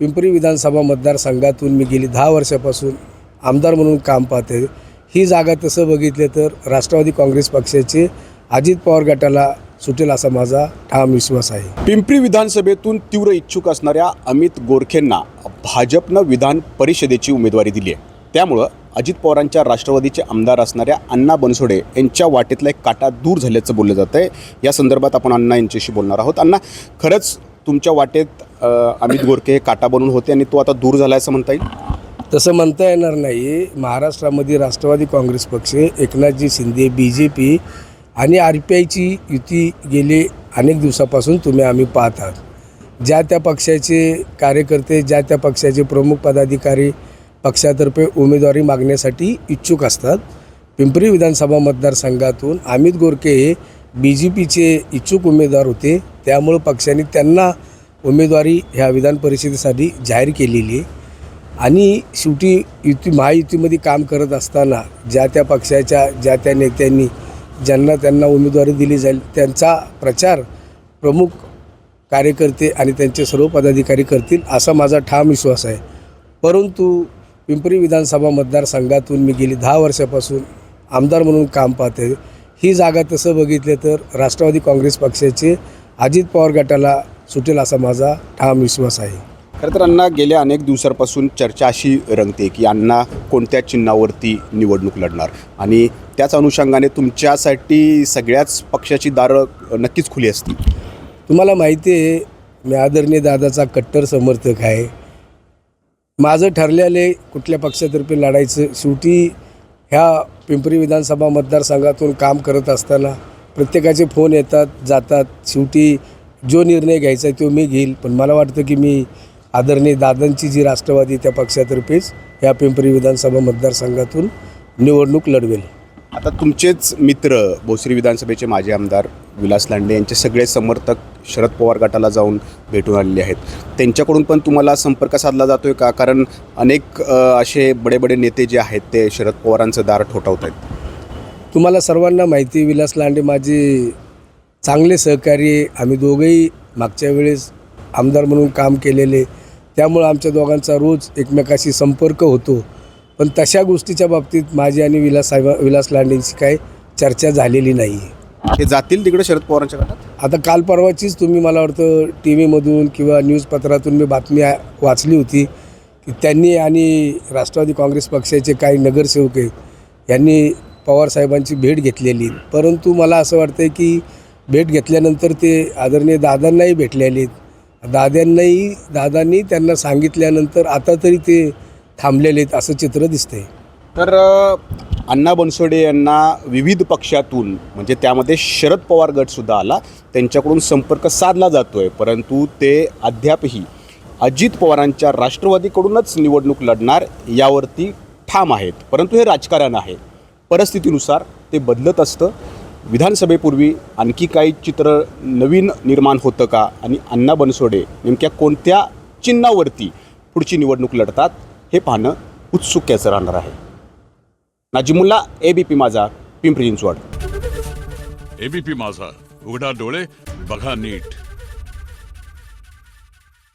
पिंपरी विधानसभा मतदारसंघातून मी गेली दहा वर्षापासून आमदार म्हणून काम पाहते. ही जागा तसं बघितले तर राष्ट्रवादी काँग्रेस पक्षाचे अजित पवार गटाला सुटेल असा माझा ठाम विश्वास आहे. पिंपरी विधानसभेतून तीव्र इच्छुक असणाऱ्या अमित गोरखेंना भाजपनं विधान परिषदेची उमेदवारी दिली आहे. त्यामुळं अजित पवारांच्या राष्ट्रवादीचे आमदार असणाऱ्या अण्णा बनसोडे यांच्या वाटेतला एक काटा दूर झाल्याचं बोललं जातं आहे या संदर्भात आपण अण्णा यांच्याशी बोलणार आहोत. अण्णा खरंच तुमच्या वाटेत अमित गोरके हे काटा बनून होते आणि तो आता दूर झाला असं म्हणता येईल? तसं म्हणता येणार नाही. महाराष्ट्रामध्ये राष्ट्रवादी काँग्रेस पक्ष एकनाथजी शिंदे बी जे पी आणि आर पी आयची युती गेली अनेक दिवसापासून तुम्ही आम्ही पाहत आहात ज्या त्या पक्षाचे कार्यकर्ते ज्या त्या पक्षाचे प्रमुख पदाधिकारी पक्षातर्फे उमेदवारी मागण्यासाठी इच्छुक असतात. पिंपरी विधानसभा मतदारसंघातून अमित गोरके हे बी जे पीचे इच्छुक उमेदवार होते. त्यामुळं पक्षाने त्यांना उमेदवारी ह्या विधान परिषदेसाठी जाहीर केलेली आहे. आणि शेवटी युती महायुतीमध्ये काम करत असताना ज्या त्या पक्षाच्या ज्या त्या नेत्यांनी ज्यांना त्यांना उमेदवारी दिली जाईल त्यांचा प्रचार प्रमुख कार्यकर्ते आणि त्यांचे सर्व पदाधिकारी करतील असा माझा ठाम विश्वास आहे. परंतु पिंपरी विधानसभा मतदारसंघातून मी गेली दहा वर्षापासून आमदार म्हणून काम पाहते. ही जागा तसं बघितलं तर राष्ट्रवादी काँग्रेस पक्षाचे अजित पवार गटाला सुटेल असा माझा ठाम विश्वास आहे. खरं तर अण्णा गेल्या अनेक दिवसांपासून चर्चा अशी रंगते की अण्णा कोणत्या चिन्हावरती निवडणूक लढणार? आणि त्याच अनुषंगाने तुमच्यासाठी सगळ्याच पक्षाची दारं नक्कीच खुली असतील. तुम्हाला माहिती आहे मी आदरणीय दादाचा कट्टर समर्थक आहे. माझं ठरलेले कुठल्या पक्षातर्फे लढायचं. शेवटी ह्या पिंपरी विधानसभा मतदारसंघातून काम करत असताना प्रत्येकाचे फोन येतात जातात. शेवटी जो निर्णय घ्यायचा आहे तो मी घेईल. पण मला वाटतं की मी आदरणीय दादांची जी राष्ट्रवादी त्या पक्षातर्फेच ह्या पिंपरी विधानसभा मतदारसंघातून निवडणूक लढवेल. आता तुमचेच मित्र भोसरी विधानसभेचे माजी आमदार विलास लांडे यांचे सगळे समर्थक शरद पवार गटाला जाऊन भेटून आलेले आहेत. त्यांच्याकडून पण तुम्हाला संपर्क साधला जातोय का? कारण अनेक असे बडे बडे नेते जे आहेत ते शरद पवारांचं दार ठोठावत आहेत तुम्हाला सर्वांना माहिती विलास लांडे माझे चांगले सहकारी. आम्ही दोघंही मागच्या वेळेस आमदार म्हणून काम केलेले. त्यामुळं आमच्या दोघांचा रोज एकमेकाशी संपर्क होतो. पण तशा गोष्टीच्या बाबतीत माझी आणि विलास साहेब विलास लांडेंची काय चर्चा झालेली नाही आहे ते जातील तिकडे शरद पवारांच्या गटात? आता काल परवाचीच तुम्ही मला वाटतं टी व्हीमधून किंवा न्यूजपत्रातून मी बातमी आ- वाचली होती की त्यांनी आणि राष्ट्रवादी काँग्रेस पक्षाचे काही नगरसेवक आहेत यांनी पवारसाहेबांची भेट घेतलेली. परंतु मला असं वाटतं की भेट घेतल्यानंतर ते आदरणीय दादांनाही भेटलेले आहेत. दाद्यांनाही दादांनी त्यांना सांगितल्यानंतर आता तरी ते थांबलेले आहेत असं चित्र दिसतंय. तर अण्णा बनसोडे यांना विविध पक्षातून म्हणजे त्यामध्ये शरद पवार गटसुद्धा आला. त्यांच्याकडून संपर्क साधला जातोय. परंतु ते अद्यापही अजित पवारांच्या राष्ट्रवादीकडूनच निवडणूक लढणार यावरती ठाम आहेत. परंतु हे राजकारण आहे. परिस्थितीनुसार ते बदलत असतं. विधानसभेपूर्वी आणखी काही चित्र नवीन निर्माण होतं का? आणि अण्णा बनसोडे नेमक्या कोणत्या चिन्हावरती पुढची निवडणूक लढतात? हे पाहणं उत्सुक्याचं राहणार आहे. नाजिमुल्ला ए बी पी माझा पिंपरी चिंचवड. एबीपी माझा. उघडा डोळे बघा नीट.